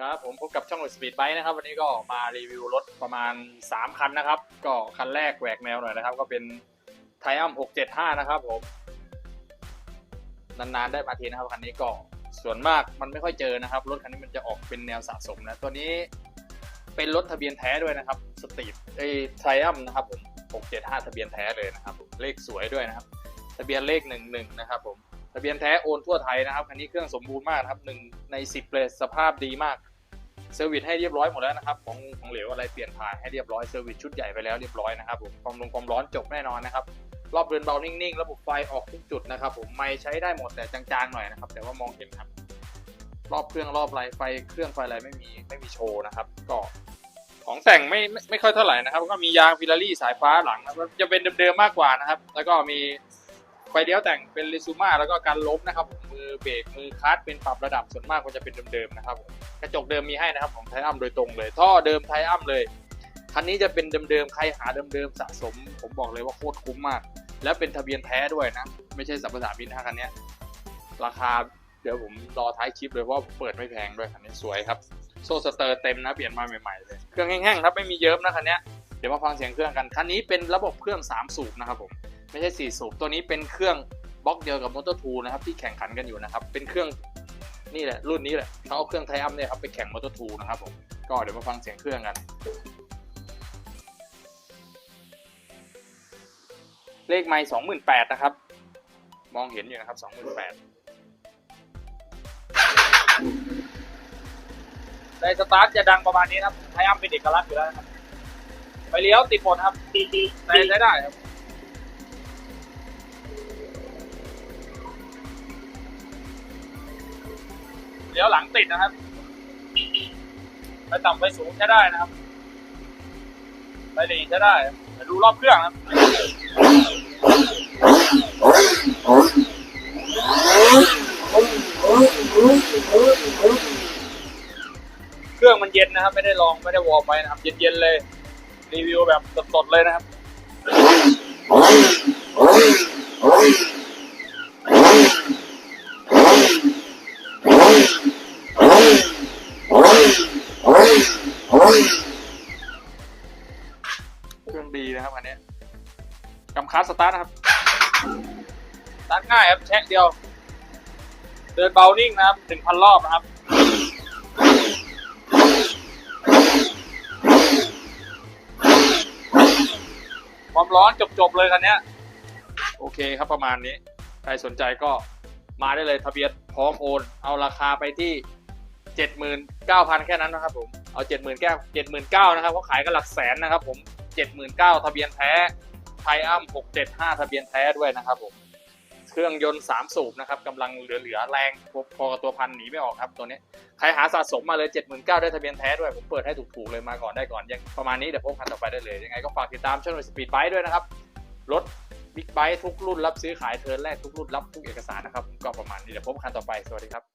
ครับ ผมพบกับช่องสปีดไบค์นะครับ วันนี้ก็มารีวิวรถประมาณ 3 คันนะครับ ก็คันแรกแหวกแนวหน่อยนะครับ ก็เป็นไทอัม675 นะครับผม นานๆได้มาทีนะครับ คันนี้ก็ส่วนมากมันไม่ค่อยเจอนะครับ รถคันนี้มันจะออกเป็นแนวสะสมนะ ตัวนี้เป็นรถทะเบียนแท้ด้วยนะครับสตรีทไอไทอัมนะครับผม675 ทะเบียนแท้เลยนะครับ เลขสวยด้วยนะครับ ทะเบียนเลข 11 นะครับผมะเบียนแท้โอนทั่วไทยนะครับคันนี้เครื่องสมบูรณ์มากครับหนึ่งในสิบเลยสภาพดีมากเซอร์วิสให้เรียบร้อยหมดแล้วนะครับของของเหลวอะไรเปลี่ยนผ่านให้เรียบร้อยเซอร์วิสชุดใหญ่ไปแล้วเรียบร้อยนะครับผมความลงความร้อนจบแน่นอนนะครับรอบเดินเบานิ่งๆ ระบบไฟออกทุกจุดนะครับผมไม่ใช้ได้หมดแต่จางๆหน่อยนะครับแต่ว่ามองเห็นครับ รอบเครื่องรอบไรไฟเครื่องไฟอะไรไม่มีไม่มีโชว์นะครับ ก็ของแต่งไม่ไม่ไม่ค่อยเท่าไหร่นะครับ ก็มียางฟิลารี่สายฟ้าหลังนะครับจะเป็นเดิมๆมากกว่านะครับ แล้วก็มี ไฟเลี้ยวแต่งเป็นลิซูมาแล้วก็การล้มนะครับมือเบรกมือคลัตช์เป็นปรับระดับส่วนมากก็จะเป็นเดิมๆนะครับผมกระจกเดิมมีให้นะครับของไทอัมโดยตรงเลย ท่อเดิมไทอัมเลยคันนี้จะเป็นเดิมๆใครหาเดิมๆสะสม ผมบอกเลยว่าโคตรคุ้มมาก แล้วเป็นทะเบียนแท้ด้วยนะ ไม่ใช่สัมปทานบินนะคันนี้ราคาเดี๋ยวผมรอท้ายคลิปเลยเพราะว่าเปิดไม่แพงด้วยคันนี้สวยครับ โซ่สเตอร์เต็มนะเปลี่ยนมาใหม่ๆเลยเครื่องแห้งๆครับไม่มีเยิ้มนะคันนี้เดี๋ยวมาฟังเสียงเครื่องกันคันนี้เป็นระบบเครื่อง3สูบนะครับผม ไม่ใช่4สูบตัวนี้เป็นเครื่องบล็อกเดียวกับมอเตอร์ทูนะครับที่แข่งขันกันอยู่นะครับ เป็นเครื่องนี่แหละรุ่นนี้แหละเขาเอาเครื่องไทอัมเนี่ยครับไปแข่งมอเตอร์ทูนะครับผมก็เดี๋ยวมาฟังเสียงเครื่องกัน เลขไม้สองหมื่นแปดนะครับ มองเห็นอยู่นะครับสองหมื่นแปดในสตาร์ทจะดังประมาณนี้นะครับไทอัมเป็นเอกลักษณ์อยู่แล้วนะครับไปเลี้ยวติดหมดครับใช้ใช้ได้ครับ ลี้ยวหลังติดนะครับไปต่ำไปสูงใช้ได้นะครับ ไปดีใช้ได้เดี๋ยวดูรอบเครื่องนะครับเครื่องมันเย็นนะครับ ไม่ได้ลองไม่ได้วอร์มไว้นะครับ เย็นๆเลย รีวิวแบบสดๆเลยนะครับ เครื่องดีนะครับอันนี้กำคัสสตาร์ทนะครับสตาร์ทง่ายครับแช็คเดียว เดินเบานิ่งนะครับถึงพันรอบนะครับความร้อนจบๆเลยคันเนี้ยโอเคครับประมาณนี้ ใครสนใจก็มาได้เลยทะเบียนพร้อมโอน เอาราคาไปที่ 79,000 แค่นั้นนะครับผม เอา79,000 79,000นะครับเขาขายกันหลักแสนนะครับ ผม79,000ทะเบียนแท้ไทอัม675ทะเบียนแท้ด้วยนะครับผมเครื่องยนต์3สูบนะครับกำลังเหลือๆแรงพอกับตัวพันหนีไม่ออกครับตัวนี้ใครหาสะสมมาเลย79,000ได้ทะเบียนแท้ด้วยผมเปิดให้ถูกๆเลยมาก่อนได้ก่อนยังประมาณนี้เดี๋ยวพบกันต่อไปได้เลยยังไงก็ฝากติดตามช่องสปีดไบค์ด้วยนะครับรถบิ๊กไบค์ทุกรุ่นรับซื้อขายเทิร์นแรกทุกรุ่นรับทุกเอกสารนะครับก็ประมาณนี้เดี๋ยวพบกันต่อไปสวัสดีครับ